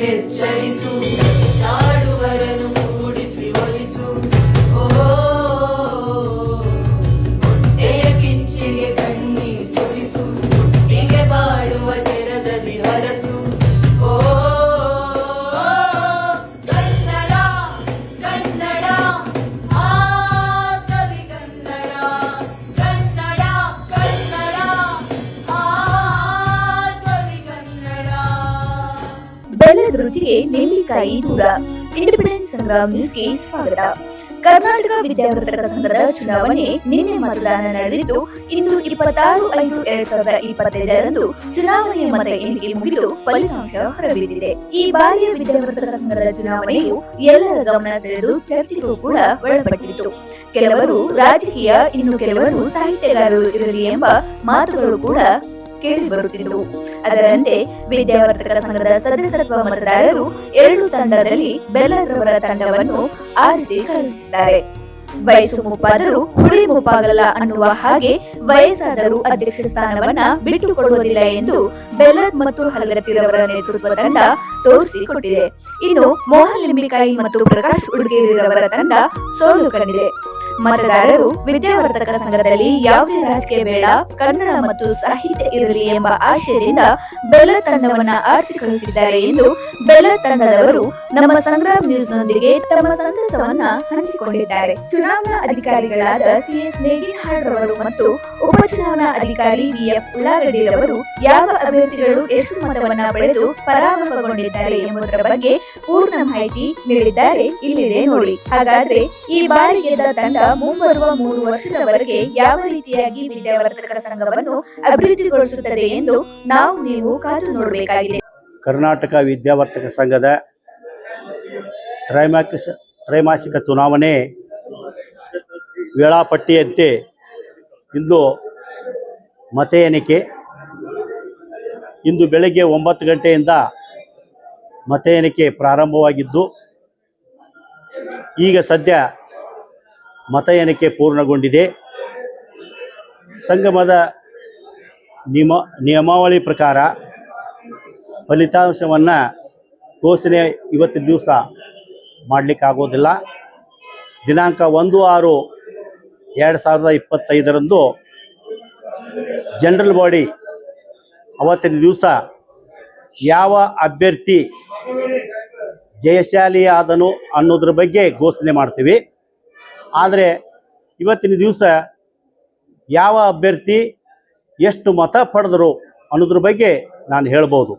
హెచ్చరిసు ರುಚಿಗೆ ನೇಮಿಕಾಯಿ ದೂರ. ಇಂಡಿಪೆಂಡೆಂಟ್ ಸಂಗ್ರಾಮ್ ನ್ಯೂಸ್ಗೆ ಸ್ವಾಗತ. ಕರ್ನಾಟಕ ವಿದ್ಯಾವರ್ಧಕ ಸಂಘದ ಚುನಾವಣೆ ನಿನ್ನೆ ಮತದಾನ ನಡೆದಿದ್ದು, ಇಂದು ಇಪ್ಪತ್ತಾರು ಐದು ಎರಡ್ ಸಾವಿರದ ಇಪ್ಪತ್ತೈದರಂದು ಚುನಾವಣೆಯ ಮತ ಎಣಿಕೆ ಮುಗಿದು ಫಲಿತಾಂಶ ಹೊರಬಿದ್ದಿದೆ. ಈ ಬಾರಿಯ ವಿದ್ಯಾವರ್ಧಕ ಸಂಘದ ಚುನಾವಣೆಯು ಎಲ್ಲರ ಗಮನ ಸೆಳೆದು ಚರ್ಚೆಗೂ ಕೂಡ ಒಳಪಟ್ಟಿತ್ತು. ಕೆಲವರು ರಾಜಕೀಯ, ಇನ್ನು ಕೆಲವರು ಸಾಹಿತ್ಯಗಾರರು ಇರಲಿ ಎಂಬ ಮಾತುಗಳು ಕೂಡ ಕೇಳಿ ಬರುತ್ತಿದ್ದವು. ಅದರಂತೆ ವಿದ್ಯಾವರ್ತಕರ ಸಂಘದ ಸದಸ್ಯತ್ವ ಮತದಾರರು ಎರಡು ತಂಡದಲ್ಲಿ ಬೆಲ್ಲರವರ ತಂಡವನ್ನು ಆರಿಸಿ ಕಳುಹಿಸಿದ್ದಾರೆ. ವಯಸ್ಸು ಮುಪ್ಪಾದರೂ ಹುಳಿ ಮುಪ್ಪಾಗಲ್ಲ ಅನ್ನುವ ಹಾಗೆ ವಯಸ್ಸಾದರೂ ಅಧ್ಯಕ್ಷ ಸ್ಥಾನವನ್ನ ಬಿಟ್ಟುಕೊಡುವುದಿಲ್ಲ ಎಂದು ಬೆಲ್ಲದ್ ಮತ್ತು ಹಲಗತ್ತಿರವರ ನೇತೃತ್ವ ತಂಡ ತೋರಿಸಿಕೊಟ್ಟಿದೆ. ಇನ್ನು ಮೋಹನ್ ಲಿಂಬಿಕಾಯಿ ಮತ್ತು ಪ್ರಕಾಶ್ ಉಡುಗೇರಿರವರ ತಂಡ ಸೋಲು ಕಂಡಿದೆ. ಮತದಾರರು ವಿದ್ಯಾವರ್ತಕ ಸಂಘದಲ್ಲಿ ಯಾವುದೇ ರಾಜಕೀಯ ಬೇಡ, ಕನ್ನಡ ಮತ್ತು ಸಾಹಿತ್ಯ ಇರಲಿ ಎಂಬ ಆಶಯದಿಂದ ಬೆಲ್ಲ ತಂಡವನ್ನ ಆರಿಸಿ ಎಂದು ಬೆಲ್ಲ ತಂಡದವರು ನಮ್ಮ ಸಂಗ್ರಾಮ್ ನ್ಯೂಸ್ನೊಂದಿಗೆ ತಮ್ಮ ಸಂತಸವನ್ನ ಹಂಚಿಕೊಂಡಿದ್ದಾರೆ. ಚುನಾವಣಾ ಅಧಿಕಾರಿಗಳಾದ ಸಿಎಸ್ ನೇಗಿಹಾಳ್ ರವರು ಮತ್ತು ಉಪಚುನಾವಣಾ ಅಧಿಕಾರಿ ವಿಎಫ್ ಉಳ್ಳಾಗಡ್ಡಿರವರು ಯಾವ ಅಭ್ಯರ್ಥಿಗಳು ಎಷ್ಟು ಮತವನ್ನ ಪಡೆದು ಪರಾಭವಗೊಂಡಿದ್ದಾರೆ ಎಂಬುದರ ಬಗ್ಗೆ ಪೂರ್ಣ ಮಾಹಿತಿ ನೀಡಿದ್ದಾರೆ. ಇಲ್ಲಿದೆ ನೋಡಿ. ಹಾಗಾದ್ರೆ ಈ ಬಾರಿ ಗೆದ್ದ ತಂಡ ಮುಂಬರುವ ಮೂರು ವರ್ಷದವರೆಗೆ ಯಾವ ರೀತಿಯಾಗಿ ವಿದ್ಯಾವರ್ಧಕರ ಸಂಘವನ್ನು ಅಭಿವೃದ್ಧಿಗೊಳಿಸುತ್ತದೆ ಎಂದು ನಾವು ನೀವು ಕಾದು ನೋಡಬೇಕಾಗಿದೆ. ಕರ್ನಾಟಕ ವಿದ್ಯಾವರ್ತಕ ಸಂಘದ ತ್ರೈಮಾಸಿಕ ತ್ರೈಮಾಸಿಕ ಚುನಾವಣೆ ವೇಳಾಪಟ್ಟಿಯಂತೆ ಇಂದು ಮತ ಎಣಿಕೆ, ಇಂದು ಬೆಳಗ್ಗೆ ಒಂಬತ್ತು ಗಂಟೆಯಿಂದ ಮತ ಎಣಿಕೆ ಪ್ರಾರಂಭವಾಗಿದ್ದು, ಈಗ ಸದ್ಯ ಮತ ಎಣಿಕೆ ಪೂರ್ಣಗೊಂಡಿದೆ. ಸಂಗಮದ ನಿಯಮ ನಿಯಮಾವಳಿ ಪ್ರಕಾರ ಫಲಿತಾಂಶವನ್ನು ಘೋಷಣೆ ಇವತ್ತಿನ ದಿವಸ ಮಾಡಲಿಕ್ಕಾಗೋದಿಲ್ಲ. ದಿನಾಂಕ ಒಂದು ಆರು ಎರಡು ಸಾವಿರದ ಇಪ್ಪತ್ತೈದರಂದು ಜನರಲ್ ಬಾಡಿ ಅವತ್ತಿನ ದಿವಸ ಯಾವ ಅಭ್ಯರ್ಥಿ ಜಯಶಾಲಿಯಾದನು ಅನ್ನೋದ್ರ ಬಗ್ಗೆ ಘೋಷಣೆ ಮಾಡ್ತೀವಿ. ಆದರೆ ಇವತ್ತಿನ ದಿವಸ ಯಾವ ಅಭ್ಯರ್ಥಿ ಎಷ್ಟು ಮತ ಪಡೆದರು ಅನ್ನೋದ್ರ ಬಗ್ಗೆ ನಾನು ಹೇಳ್ಬೋದು.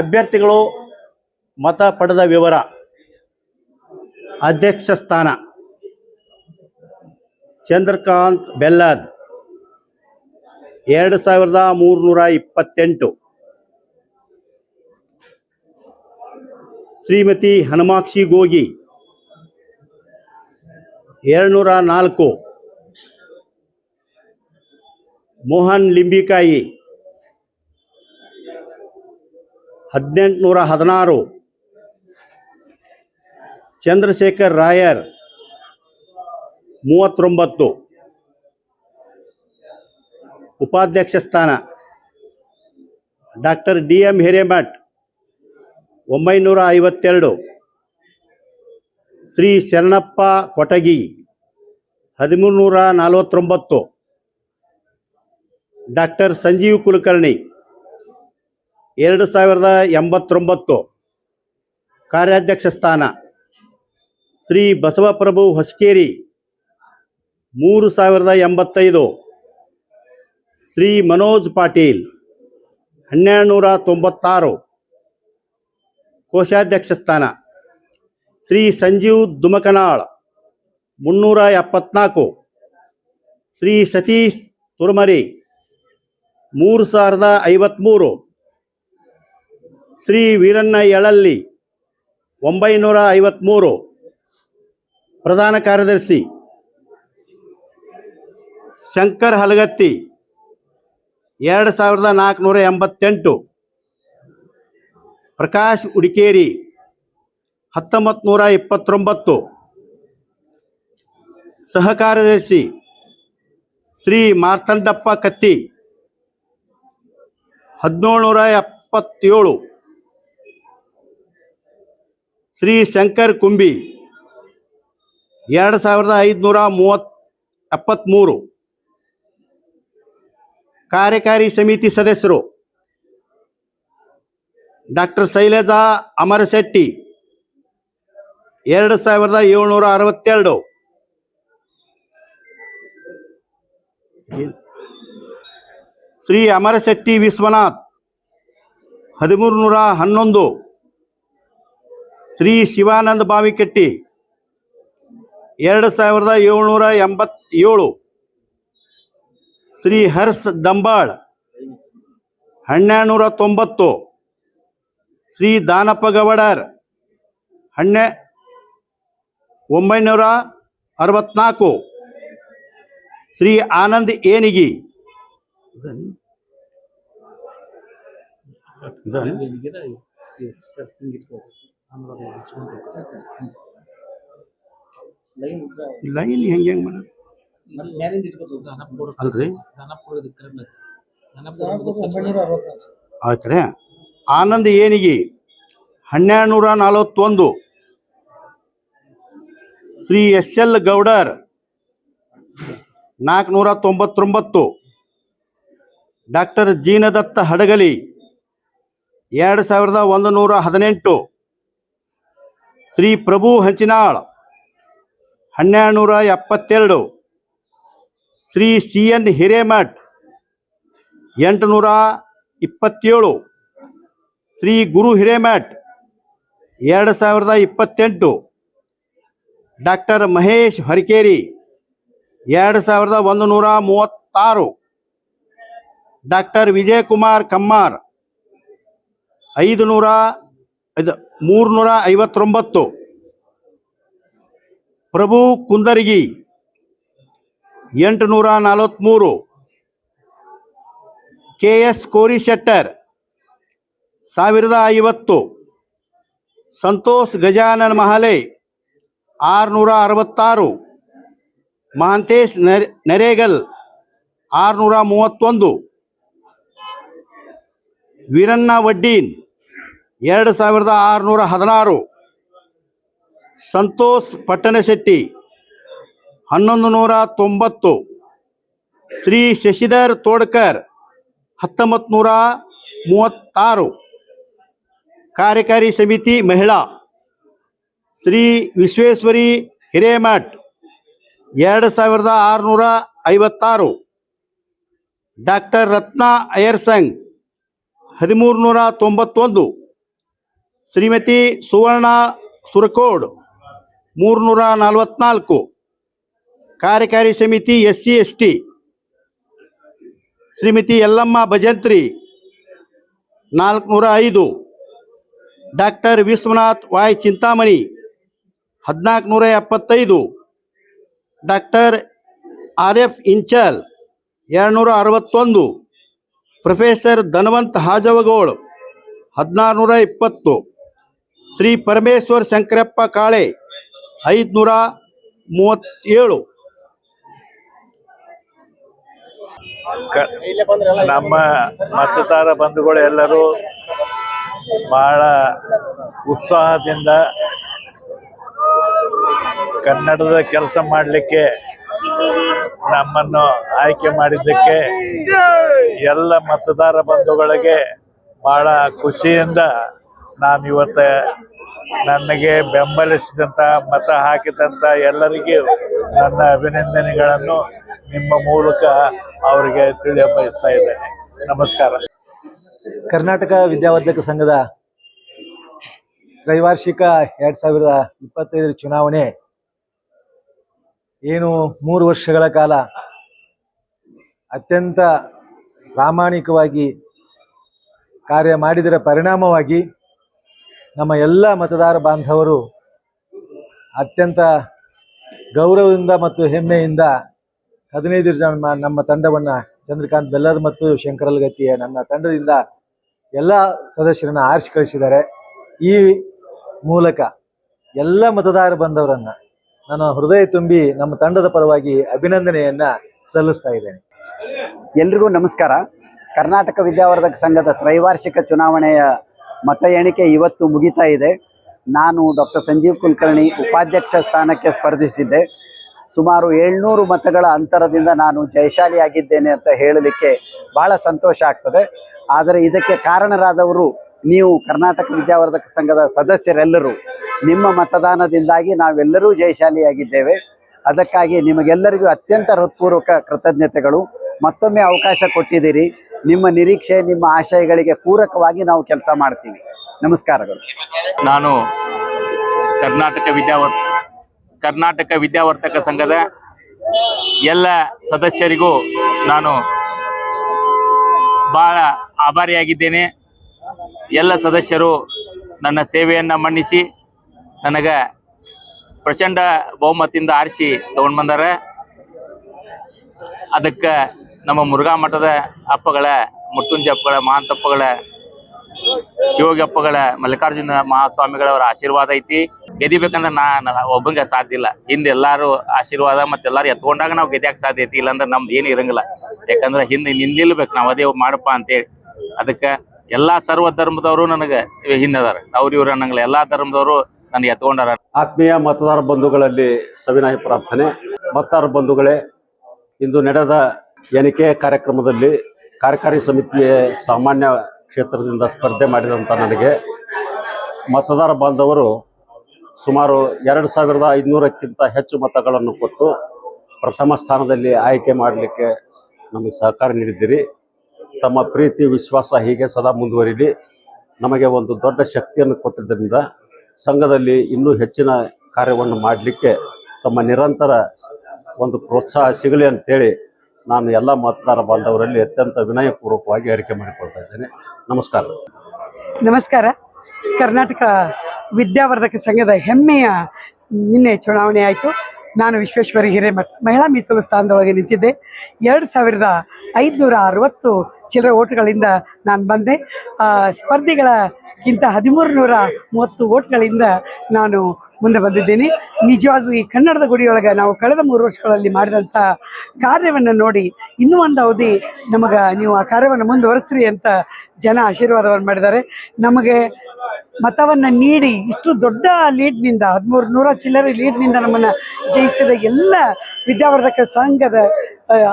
ಅಭ್ಯರ್ಥಿಗಳು ಮತ ಪಡೆದ ವಿವರ ಅಧ್ಯಕ್ಷ ಸ್ಥಾನ ಚಂದ್ರಕಾಂತ್ ಬೆಲ್ಲಾದ್ ಎರಡು ಸಾವಿರದ ಮೂರುನೂರ ಇಪ್ಪತ್ತೆಂಟು. ಶ್ರೀಮತಿ ಹನುಮಾಕ್ಷಿ ಗೋಗಿ ಏಳ್ನೂರ ನಾಲ್ಕು ಮೋಹನ್ ಲಿಂಬಿಕಾಯಿ. ಹದಿನೆಂಟುನೂರ ಹದಿನಾರು ಚಂದ್ರಶೇಖರ್ ರಾಯರ್. ಮೂವತ್ತೊಂಬತ್ತು. ಉಪಾಧ್ಯಕ್ಷ ಸ್ಥಾನ. Doctor D M Hiremath. ಒಂಬೈನೂರ ಐವತ್ತೆರಡು ಶ್ರೀ ಶರಣಪ್ಪ ಕೊಟಗಿ ಹದಿಮೂರು ನೂರ ನಲವತ್ತೊಂಬತ್ತು ಡಾಕ್ಟರ್ ಸಂಜೀವ್ ಕುಲಕರ್ಣಿ, ಎರಡು ಸಾವಿರದ ಎಂಬತ್ತೊಂಬತ್ತು. ಕಾರ್ಯಾಧ್ಯಕ್ಷ ಸ್ಥಾನ, ಶ್ರೀ ಬಸವಪ್ರಭು ಹೊಸಕೇರಿ, ಮೂರು ಸಾವಿರದ ಎಂಬತ್ತೈದು. ಶ್ರೀ ಮನೋಜ್ ಪಾಟೀಲ್ ಹನ್ನೆರಡು ನೂರ ತೊಂಬತ್ತಾರು. ಕೋಶಾಧ್ಯಕ್ಷ ಸ್ಥಾನ ಶ್ರೀ ಸಂಜೀವ್ ದುಮಕನಾಳ್, ಮುನ್ನೂರ ಎಪ್ಪತ್ನಾಲ್ಕು. ಶ್ರೀ ಸತೀಶ್ ತುರ್ಮರಿ, ಮೂರು ಸಾವಿರದ ಐವತ್ತ್ಮೂರು ಶ್ರೀ ವೀರಣ್ಣ ಯಳಲ್ಲಿ, ಒಂಬೈನೂರ ಐವತ್ತ್ಮೂರು ಪ್ರಧಾನ ಕಾರ್ಯದರ್ಶಿ, ಶಂಕರ್ ಹಲಗತ್ತಿ, ಎರಡು ಸಾವಿರದ ನಾಲ್ಕುನೂರ ಎಂಬತ್ತೆಂಟು. ಪ್ರಕಾಶ್ ಉಡಿಕೇರಿ ಹತ್ತೊಂಬತ್ತು ನೂರ ಇಪ್ಪತ್ತೊಂಬತ್ತು. ಸಹಕಾರ್ಯದರ್ಶಿ ಶ್ರೀ ಮಾರ್ತಂಡಪ್ಪ ಕತ್ತಿ, ಹದಿನೇಳುನೂರ ಎಪ್ಪತ್ತೇಳು. ಶ್ರೀ ಶಂಕರ್ ಕುಂಬಿ, ಎರಡು ಸಾವಿರದ ಐದುನೂರ ಮೂವತ್ ಎಪ್ಪತ್ತ್ಮೂರು ಕಾರ್ಯಕಾರಿ ಸಮಿತಿ ಸದಸ್ಯರು ಡಾಕ್ಟರ್ ಶೈಲಜಾ ಅಮರಶೆಟ್ಟಿ ಎರಡು ಸಾವಿರದ ಏಳ್ನೂರ ಅರವತ್ತೆರಡು. ಶ್ರೀ ಅಮರಶೆಟ್ಟಿ ವಿಶ್ವನಾಥ್ ಹದಿಮೂರು ನೂರ ಹನ್ನೊಂದು. ಶ್ರೀ ಶಿವಾನಂದ ಬಾವಿಕಟ್ಟಿ, ಎರಡು ಸಾವಿರದ ಏಳ್ನೂರ ಎಂಬತ್ತೇಳು. ಶ್ರೀ ಹರ್ಷ್ ದಂಬಾಳ್ ಹನ್ನೆರಡು ನೂರ ತೊಂಬತ್ತು. ಶ್ರೀ ದಾನಪ್ಪ ಗವಡರ್, ಹನ್ನೆ ಒಂಬೈನೂರ ಅರವತ್ನಾಲ್ಕು ಶ್ರೀ ಆನಂದ್ ಏನಿಗಿ. ಲೈನ್ ಹೆಂಗೆ ಹೆಂಗೆ ಮಾಡ ಅಲ್ರಿ. ರೀ ಆನಂದ್ ಏನಿಗಿ. ಹನ್ನೆರಡು ನೂರ ನಲವತ್ತೊಂದು ಶ್ರೀ ಎಸ್ ಎಲ್ ಗೌಡರ್. ನಾಲ್ಕುನೂರ ತೊಂಬತ್ತೊಂಬತ್ತು ಡಾಕ್ಟರ್ ಜೀನದತ್ತ ಹಡಗಲಿ. ಎರಡು ಸಾವಿರದ ಒಂದು ನೂರ ಹದಿನೆಂಟು ಶ್ರೀ ಪ್ರಭು ಹಂಚಿನಾಳ್. ಹನ್ನೆರಡು ನೂರ ಎಪ್ಪತ್ತೆರಡು ಶ್ರೀ ಸಿ ಎನ್ ಹಿರೇಮಠ್. ಎಂಟುನೂರ ಇಪ್ಪತ್ತೇಳು ಶ್ರೀ ಗುರು ಹಿರೇಮಠ್. ಎರಡು ಸಾವಿರದ ಇಪ್ಪತ್ತೆಂಟು. ಡಾಕ್ಟರ್ ಮಹೇಶ್ ಹರಿಕೇರಿ ಎರಡು ಸಾವಿರದ ಒಂದು ನೂರ ಮೂವತ್ತಾರು. ಡಾಕ್ಟರ್ ವಿಜಯಕುಮಾರ್ ಕಮ್ಮಾರ್ ಐದು ನೂರ ಇದು ಮೂರುನೂರ ಐವತ್ತೊಂಬತ್ತು. ಪ್ರಭು ಕುಂದರಗಿ ಎಂಟುನೂರ ನಲವತ್ತ್ಮೂರು ಕೆ ಎಸ್ ಕೋರಿಶೆಟ್ಟರ್ ಸಾವಿರದ ಐವತ್ತು. ಸಂತೋಷ್ ಗಜಾನನ್ ಮಹಾಲೆ ಆರುನೂರ ಅರವತ್ತಾರು ಮಹಾಂತೇಶ್ ನರ್, ನರೇಗಲ್ ಆರುನೂರ ಮೂವತ್ತೊಂದು ವೀರಣ್ಣ ವಡ್ಡೀನ್ ಎರಡು ಸಾವಿರದ ಆರುನೂರ ಹದಿನಾರು ಸಂತೋಷ್ ಪಟ್ಟಣಶೆಟ್ಟಿ, ಹನ್ನೊಂದು ನೂರ ತೊಂಬತ್ತು ಶ್ರೀ ಶಶಿಧರ್ ತೋಡ್ಕರ್ ಹತ್ತೊಂಬತ್ತು ನೂರ ಮೂವತ್ತಾರು ಕಾರ್ಯಕಾರಿ ಸಮಿತಿ ಮಹಿಳಾ ಶ್ರೀ ವಿಶ್ವೇಶ್ವರಿ ಹಿರೇಮಠ್, ಎರಡು ಸಾವಿರದ ಆರುನೂರ ಐವತ್ತಾರು. ಡಾಕ್ಟರ್ ರತ್ನ ಅಯರ್ಸಂಗ್ ಹದಿಮೂರು ನೂರ ತೊಂಬತ್ತೊಂದು. ಶ್ರೀಮತಿ ಸುವರ್ಣ ಸುರಕೋಡ್, ಮೂರುನೂರ ನಲವತ್ನಾಲ್ಕು. ಕಾರ್ಯಕಾರಿ ಸಮಿತಿ S C S T Shrimati Yallamma Bhajantri, ನಾಲ್ಕುನೂರ ಐದು. ಡಾಕ್ಟರ್ ವಿಶ್ವನಾಥ್ ವಾಯ್ ಚಿಂತಾಮಣಿ ಹದಿನಾಲ್ಕು ನೂರ ಎಪ್ಪತ್ತೈದು ಡಾಕ್ಟರ್ ಆರ್ ಎಫ್ ಇಂಚಲ್ ಎರಡುನೂರ ಅರವತ್ತೊಂದು ಪ್ರೊಫೆಸರ್ ಧನವಂತ್ ಹಾಜವಗೋಳ್ ಹದಿನಾರು ನೂರ ಇಪ್ಪತ್ತು ಶ್ರೀ ಪರಮೇಶ್ವರ್ ಶಂಕರಪ್ಪ ಕಾಳೆ ಐದುನೂರ ಮೂವತ್ತೇಳು ನಮ್ಮ ಮತದಾರ ಬಂಧುಗಳು ಎಲ್ಲರೂ ಬಹಳ ಉತ್ಸಾಹದಿಂದ ಕನ್ನಡದ ಕೆಲಸ ಮಾಡಲಿಕ್ಕೆ ನಮ್ಮನ್ನು ಆಯ್ಕೆ ಮಾಡಿದ್ದಕ್ಕೆ ಎಲ್ಲ ಮತದಾರ ಬಂಧುಗಳಿಗೆ ಬಹಳ ಖುಷಿಯಿಂದ ನಾನು ಇವತ್ತು ನನಗೆ ಬೆಂಬಲಿಸಿದಂಥ ಮತ ಹಾಕಿದಂಥ ಎಲ್ಲರಿಗೂ ನನ್ನ ಅಭಿನಂದನೆಗಳನ್ನು ನಿಮ್ಮ ಮೂಲಕ ಅವರಿಗೆ ತಿಳಿಯ ಬಯಸ್ತಾ ಇದ್ದೇನೆ. ನಮಸ್ಕಾರ. ಕರ್ನಾಟಕ ವಿದ್ಯಾವರ್ಧಕ ಸಂಘದ ತ್ರೈವಾರ್ಷಿಕ ಎರಡ್ ಸಾವಿರದ ಇಪ್ಪತ್ತೈದರ ಚುನಾವಣೆ. ಏನು ಮೂರು ವರ್ಷಗಳ ಕಾಲ ಅತ್ಯಂತ ಪ್ರಾಮಾಣಿಕವಾಗಿ ಕಾರ್ಯ ಮಾಡಿದರ ಪರಿಣಾಮವಾಗಿ ನಮ್ಮ ಎಲ್ಲ ಮತದಾರ ಬಾಂಧವರು ಅತ್ಯಂತ ಗೌರವದಿಂದ ಮತ್ತು ಹೆಮ್ಮೆಯಿಂದ ಹದಿನೈದು ಜನ ನಮ್ಮ ತಂಡವನ್ನು ಚಂದ್ರಕಾಂತ್ ಬೆಲ್ಲದ್ ಮತ್ತು ಶಂಕರಲ್ಗತ್ತಿಯ ನನ್ನ ತಂಡದಿಂದ ಎಲ್ಲ ಸದಸ್ಯರನ್ನು ಆರಿಸಿ ಕಳಿಸಿದ್ದಾರೆ. ಈ ಮೂಲಕ ಎಲ್ಲ ಮತದಾರ ಬಂದವರನ್ನ ನಾನು ಹೃದಯ ತುಂಬಿ ನಮ್ಮ ತಂಡದ ಪರವಾಗಿ ಅಭಿನಂದನೆಯನ್ನ ಸಲ್ಲಿಸ್ತಾ ಇದ್ದೇನೆ. ಎಲ್ರಿಗೂ ನಮಸ್ಕಾರ. ಕರ್ನಾಟಕ ವಿದ್ಯಾವರ್ಧಕ ಸಂಘದ ತ್ರೈವಾರ್ಷಿಕ ಚುನಾವಣೆಯ ಮತ ಎಣಿಕೆ ಇವತ್ತು ಮುಗಿತಾ ಇದೆ. ನಾನು ಡಾಕ್ಟರ್ ಸಂಜೀವ್ ಕುಲಕರ್ಣಿ ಉಪಾಧ್ಯಕ್ಷ ಸ್ಥಾನಕ್ಕೆ ಸ್ಪರ್ಧಿಸಿದ್ದೆ. ಸುಮಾರು ಏಳ್ನೂರು ಮತಗಳ ಅಂತರದಿಂದ ನಾನು ಜಯಶಾಲಿಯಾಗಿದ್ದೇನೆ ಅಂತ ಹೇಳಲಿಕ್ಕೆ ಬಹಳ ಸಂತೋಷ ಆಗ್ತದೆ. ಆದರೆ ಇದಕ್ಕೆ ಕಾರಣರಾದವರು ನೀವು ಕರ್ನಾಟಕ ವಿದ್ಯಾವರ್ಧಕ ಸಂಘದ ಸದಸ್ಯರೆಲ್ಲರೂ ನಿಮ್ಮ ಮತದಾನದಿಂದಾಗಿ ನಾವೆಲ್ಲರೂ ಜಯಶಾಲಿಯಾಗಿದ್ದೇವೆ. ಅದಕ್ಕಾಗಿ ನಿಮಗೆಲ್ಲರಿಗೂ ಅತ್ಯಂತ ಹೃತ್ಪೂರ್ವಕ ಕೃತಜ್ಞತೆಗಳು. ಮತ್ತೊಮ್ಮೆ ಅವಕಾಶ ಕೊಟ್ಟಿದ್ದೀರಿ. ನಿಮ್ಮ ನಿರೀಕ್ಷೆ, ನಿಮ್ಮ ಆಶಯಗಳಿಗೆ ಪೂರಕವಾಗಿ ನಾವು ಕೆಲಸ ಮಾಡ್ತೀವಿ. ನಮಸ್ಕಾರಗಳು. ನಾನು ಕರ್ನಾಟಕ ವಿದ್ಯಾವರ್, ಕರ್ನಾಟಕ ವಿದ್ಯಾವರ್ತಕ ಸಂಘದ ಎಲ್ಲ ಸದಸ್ಯರಿಗೂ ನಾನು ಬಹಳ ಆಭಾರಿಯಾಗಿದ್ದೇನೆ. ಎಲ್ಲ ಸದಸ್ಯರು ನನ್ನ ಸೇವೆಯನ್ನು ಮನ್ನಿಸಿ ನನಗೆ ಪ್ರಚಂಡ ಬಹುಮತದಿಂದ ಆರಿಸಿ ತಗೊಂಡು ಬಂದಾರ. ಅದಕ್ಕೆ ನಮ್ಮ ಮುರುಘಾ ಮಠದ ಅಪ್ಪಗಳ ಮೃತ್ಯುಂಜಯ ಅಪ್ಪಗಳ ಮಹಾಂತಪ್ಪಗಳ ಶಿವಗಪ್ಪಗಳ ಮಲ್ಲಿಕಾರ್ಜುನ ಮಹಾಸ್ವಾಮಿಗಳವರ ಆಶೀರ್ವಾದ ಐತಿ. ಗೆದಿಬೇಕಂದ್ರೆ ನಾ ಒಬ್ಬಂಗೆ ಸಾಧ್ಯ ಇಲ್ಲ. ಹಿಂದೆ ಎಲ್ಲಾರು ಆಶೀರ್ವಾದ ಮತ್ತೆ ಎಲ್ಲಾರು ಎತ್ಕೊಂಡಾಗ ನಾವು ಗೆದ್ಯಾಕ ಸಾಧ್ಯ ಐತಿ, ಇಲ್ಲಾಂದ್ರೆ ನಮ್ದು ಏನು ಇರಂಗಿಲ್ಲ. ಯಾಕಂದ್ರೆ ಹಿಂದೆ ನಿಲ್ಲಿಲ್ಬೇಕು ನಾವು ಅದೇ ಮಾಡಪ್ಪ ಅಂತೇಳಿ. ಅದಕ್ಕೆ ಎಲ್ಲಾ ಸರ್ವ ಧರ್ಮದವರು ನನಗೆ ಹಿಂದದಾರ ಅವ್ರು ಇವ್ರು ಅನ್ನಂಗಿಲ್ಲ. ಎಲ್ಲಾ ಧರ್ಮದವರು ನನಗೆ ಎತ್ಕೊಂಡಾರ. ಆತ್ಮೀಯ ಮತದಾರ ಬಂಧುಗಳಲ್ಲಿ ಸವಿನಯ ಪ್ರಾರ್ಥನೆ. ಮತದಾರ ಬಂಧುಗಳೇ, ಇಂದು ನಡೆದ ಎಣಿಕೆ ಕಾರ್ಯಕ್ರಮದಲ್ಲಿ ಕಾರ್ಯಕಾರಿ ಸಮಿತಿಯ ಸಾಮಾನ್ಯ ಕ್ಷೇತ್ರದಿಂದ ಸ್ಪರ್ಧೆ ಮಾಡಿದಂಥ ನನಗೆ ಮತದಾರ ಬಾಂಧವರು ಸುಮಾರು ಎರಡು ಸಾವಿರದ ಐದುನೂರಕ್ಕಿಂತ ಹೆಚ್ಚು ಮತಗಳನ್ನು ಕೊಟ್ಟು ಪ್ರಥಮ ಸ್ಥಾನದಲ್ಲಿ ಆಯ್ಕೆ ಮಾಡಲಿಕ್ಕೆ ನಮಗೆ ಸಹಕಾರ ನೀಡಿದ್ದೀರಿ. ತಮ್ಮ ಪ್ರೀತಿ, ವಿಶ್ವಾಸ ಹೀಗೆ ಸದಾ ಮುಂದುವರಿಲಿ. ನಮಗೆ ಒಂದು ದೊಡ್ಡ ಶಕ್ತಿಯನ್ನು ಕೊಟ್ಟಿದ್ದರಿಂದ ಸಂಘದಲ್ಲಿ ಇನ್ನೂ ಹೆಚ್ಚಿನ ಕಾರ್ಯವನ್ನು ಮಾಡಲಿಕ್ಕೆ ತಮ್ಮ ನಿರಂತರ ಒಂದು ಪ್ರೋತ್ಸಾಹ ಸಿಗಲಿ ಅಂತೇಳಿ ನಾನು ಎಲ್ಲ ಮತದಾರ ಬಾಂಧವರಲ್ಲಿ ಅತ್ಯಂತ ವಿನಯಪೂರ್ವಕವಾಗಿ ಅರಿಕೆ ಮಾಡಿಕೊಳ್ತಾ ಇದ್ದೇನೆ. ನಮಸ್ಕಾರ. ನಮಸ್ಕಾರ. ಕರ್ನಾಟಕ ವಿದ್ಯಾವರ್ಧಕ ಸಂಘದ ಹೆಮ್ಮೆಯ ನಿನ್ನೆ ಚುನಾವಣೆ ಆಯಿತು. ನಾನು ವಿಶ್ವೇಶ್ವರಿ ಹಿರೇಮಠ್, ಮಹಿಳಾ ಮೀಸಲು ಸ್ಥಾನದೊಳಗೆ ನಿಂತಿದ್ದೆ. ಎರಡು ಸಾವಿರದ ಐದುನೂರ ಅರವತ್ತು ಚಿಲ್ಲರೆ ಓಟ್ಗಳಿಂದ ನಾನು ಬಂದೆ. ಸ್ಪರ್ಧಿಗಳಕ್ಕಿಂತ ಹದಿಮೂರು ನೂರ ಮೂವತ್ತು ಓಟ್ಗಳಿಂದ ನಾನು ಮುಂದೆ ಬಂದಿದ್ದೀನಿ. ನಿಜವಾಗ್ಲೂ ಈ ಕನ್ನಡದ ಗುಡಿಯೊಳಗೆ ನಾವು ಕಳೆದ ಮೂರು ವರ್ಷಗಳಲ್ಲಿ ಮಾಡಿದಂಥ ಕಾರ್ಯವನ್ನು ನೋಡಿ ಇನ್ನೂ ಒಂದು ಅವಧಿ ನಮಗೆ ನೀವು ಆ ಕಾರ್ಯವನ್ನು ಮುಂದುವರಿಸ್ರಿ ಅಂತ ಜನ ಆಶೀರ್ವಾದವನ್ನು ಮಾಡಿದ್ದಾರೆ. ನಮಗೆ ಮತವನ್ನು ನೀಡಿ ಇಷ್ಟು ದೊಡ್ಡ ಲೀಡ್ನಿಂದ, ಹದಿಮೂರು ನೂರ ಚಿಲ್ಲರೆ ಲೀಡ್ನಿಂದ ನಮ್ಮನ್ನು ಜಯಿಸಿದ ಎಲ್ಲ ವಿದ್ಯಾವರ್ಧಕ ಸಂಘದ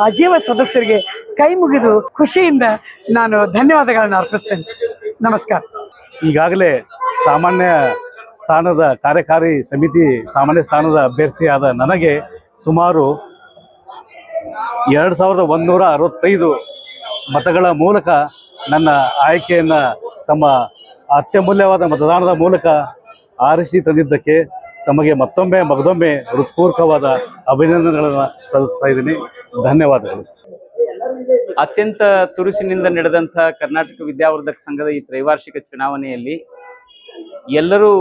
ಅಜೀವ ಸದಸ್ಯರಿಗೆ ಕೈ ಮುಗಿದು ಖುಷಿಯಿಂದ ನಾನು ಧನ್ಯವಾದಗಳನ್ನು ಅರ್ಪಿಸ್ತೇನೆ. ನಮಸ್ಕಾರ. ಈಗಾಗಲೇ ಸಾಮಾನ್ಯ ಸ್ಥಾನದ ಕಾರ್ಯಕಾರಿ ಸಮಿತಿ, ಸಾಮಾನ್ಯ ಸ್ಥಾನದ ಅಭ್ಯರ್ಥಿಯಾದ ನನಗೆ ಸುಮಾರು ಎರಡು ಸಾವಿರದ ಒಂದೂರ ಅರವತ್ತೈದು ಮತಗಳ ಮೂಲಕ ನನ್ನ ಆಯ್ಕೆಯನ್ನು ತಮ್ಮ ಅತ್ಯಮೂಲ್ಯವಾದ ಮತದಾನದ ಮೂಲಕ ಆರಿಸಿ ತಂದಿದ್ದಕ್ಕೆ ತಮಗೆ ಮತ್ತೊಮ್ಮೆ ಮಗದೊಮ್ಮೆ ಹೃತ್ಪೂರ್ವಕವಾದ ಅಭಿನಂದನೆಗಳನ್ನು ಸಲ್ಲಿಸ್ತಾ ಇದ್ದೀನಿ. ಧನ್ಯವಾದಗಳು. ಅತ್ಯಂತ ತುರುಸಿನಿಂದ ನಡೆದಂಥ ಕರ್ನಾಟಕ ವಿದ್ಯಾವರ್ಧಕ ಸಂಘದ ಈ ತ್ರೈವಾರ್ಷಿಕ ಚುನಾವಣೆಯಲ್ಲಿ ಎಲ್ಲರೂ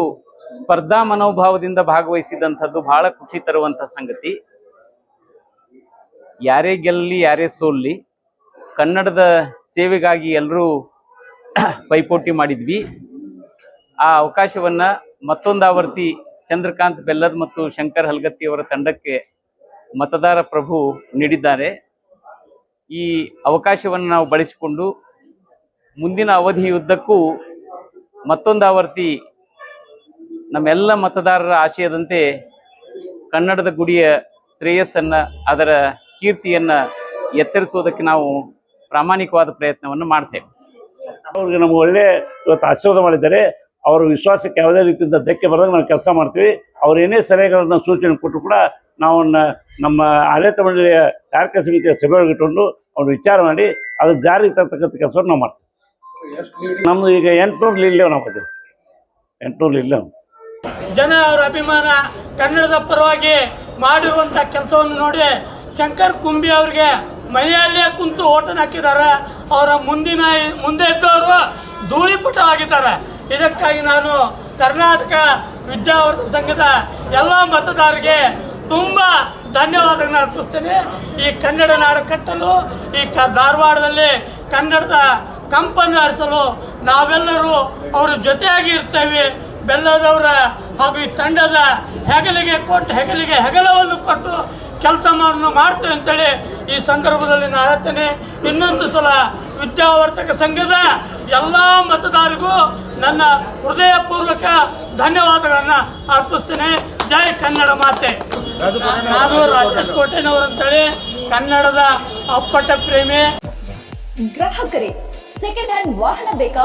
ಸ್ಪರ್ಧಾ ಮನೋಭಾವದಿಂದ ಭಾಗವಹಿಸಿದಂಥದ್ದು ಬಹಳ ಖುಷಿ ತರುವಂಥ ಸಂಗತಿ. ಯಾರೇ ಗೆಲ್ಲಲಿ ಯಾರೇ ಸೋಲ್ಲಿ, ಕನ್ನಡದ ಸೇವೆಗಾಗಿ ಎಲ್ಲರೂ ಪೈಪೋಟಿ ಮಾಡಿದ್ವಿ. ಆ ಅವಕಾಶವನ್ನ ಮತ್ತೊಂದು ಆವರ್ತಿ ಚಂದ್ರಕಾಂತ್ ಬೆಲ್ಲದ್ ಮತ್ತು ಶಂಕರ್ ಹಲ್ಗತ್ತಿ ಅವರ ತಂಡಕ್ಕೆ ಮತದಾರ ಪ್ರಭು ನೀಡಿದ್ದಾರೆ. ಈ ಅವಕಾಶವನ್ನು ನಾವು ಬಳಸಿಕೊಂಡು ಮುಂದಿನ ಅವಧಿಯುದ್ದಕ್ಕೂ ಮತ್ತೊಂದು ಆವರ್ತಿ ನಮ್ಮೆಲ್ಲ ಮತದಾರರ ಆಶಯದಂತೆ ಕನ್ನಡದ ಗುಡಿಯ ಶ್ರೇಯಸ್ಸನ್ನು ಅದರ ಕೀರ್ತಿಯನ್ನು ಎತ್ತರಿಸುವುದಕ್ಕೆ ನಾವು ಪ್ರಾಮಾಣಿಕವಾದ ಪ್ರಯತ್ನವನ್ನು ಮಾಡ್ತೇವೆ. ಅವ್ರಿಗೆ ನಮ್ಗೆ ಒಳ್ಳೆ ಇವತ್ತು ಆಶೀರ್ವಾದ ಮಾಡಿದ್ದಾರೆ. ಅವರ ವಿಶ್ವಾಸಕ್ಕೆ ಯಾವುದೇ ರೀತಿಯಿಂದ ಧಕ್ಕೆ ಬರೋದು ನಾವು ಕೆಲಸ ಮಾಡ್ತೀವಿ. ಅವ್ರೇನೇ ಸಲಹೆಗಳನ್ನ ಸೂಚನೆ ಕೊಟ್ಟರು ಕೂಡ ನಾವು ನಮ್ಮ ಆಡಳಿತ ಮಂಡಳಿಯ ಕಾರ್ಯಕ ಸಮಿತಿಯ ಸಭೆಯೊಳಗೆ ಇಟ್ಕೊಂಡು ಅವ್ರು ವಿಚಾರ ಮಾಡಿ ಅದಕ್ಕೆ ಜಾರಿಗೆ ತರ್ತಕ್ಕಂಥ ಕೆಲಸವನ್ನು ನಾವು ಮಾಡ್ತೀವಿ. ನಮ್ದು ಈಗ ಎಂಟುನೂರು ಇಲ್ಲೇ ನಾವು ಅದು ಎಂಟುನೂರು ಇಲ್ಲೇ ಜನ ಅವರ ಅಭಿಮಾನ ಕನ್ನಡದ ಪರವಾಗಿ ಮಾಡಿರುವಂಥ ಕೆಲಸವನ್ನು ನೋಡಿ ಶಂಕರ್ ಕುಂಬಿ ಅವರಿಗೆ ಮನೆಯಲ್ಲೇ ಕುಂತು ಓಟನ್ ಹಾಕಿದ್ದಾರೆ. ಅವರ ಮುಂದಿನ ಮುಂದೆ ಇದ್ದವರು ಧೂಳಿಪುಟವಾಗಿದ್ದಾರೆ ಇದಕ್ಕಾಗಿ ನಾನು ಕರ್ನಾಟಕ ವಿದ್ಯಾವರ್ಧ ಸಂಘದ ಎಲ್ಲ ಮತದಾರರಿಗೆ ತುಂಬ ಧನ್ಯವಾದಗಳನ್ನು ಅರ್ಪಿಸ್ತೇನೆ. ಈ ಕನ್ನಡ ನಾಡು ಕಟ್ಟಲು, ಈ ಕ ಧಾರವಾಡದಲ್ಲಿ ಕನ್ನಡದ ಕಂಪನ್ನು ಹರಿಸಲು ನಾವೆಲ್ಲರೂ ಅವರ ಜೊತೆಯಾಗಿ ಇರ್ತೇವೆ. ಬೆಲ್ಲದವರ ಹಾಗೂ ಈ ತಂಡದ ಹೆಗಲಿಗೆ ಕೊಟ್ಟು ಹೆಗಲಿಗೆ ಹೆಗಲವನ್ನು ಕೊಟ್ಟು ಕೆಲಸವನ್ನು ಮಾಡ್ತೇವೆ ಅಂತೇಳಿ ಈ ಸಂದರ್ಭದಲ್ಲಿ ನಾನು ಹೇಳ್ತೇನೆ. ಇನ್ನೊಂದು ಸಲ ವಿದ್ಯಾವರ್ತಕ ಸಂಘದ ಎಲ್ಲ ಮತದಾರರಿಗೂ ನನ್ನ ಹೃದಯಪೂರ್ವಕ ಧನ್ಯವಾದಗಳನ್ನು ಅರ್ಪಿಸ್ತೇನೆ. ಜೈ ಕನ್ನಡ ಮಾತೆ. ನಾನು ರಾಜೇಶ್ ಕೋಟೆನವರಂತೇಳಿ ಕನ್ನಡದ ಅಪ್ಪಟ ಪ್ರೇಮಿ. ಗ್ರಾಹಕರೇ ಸೆಕೆಂಡ್ ಹ್ಯಾಂಡ್ ವಾಹನ ಬೇಕಾ?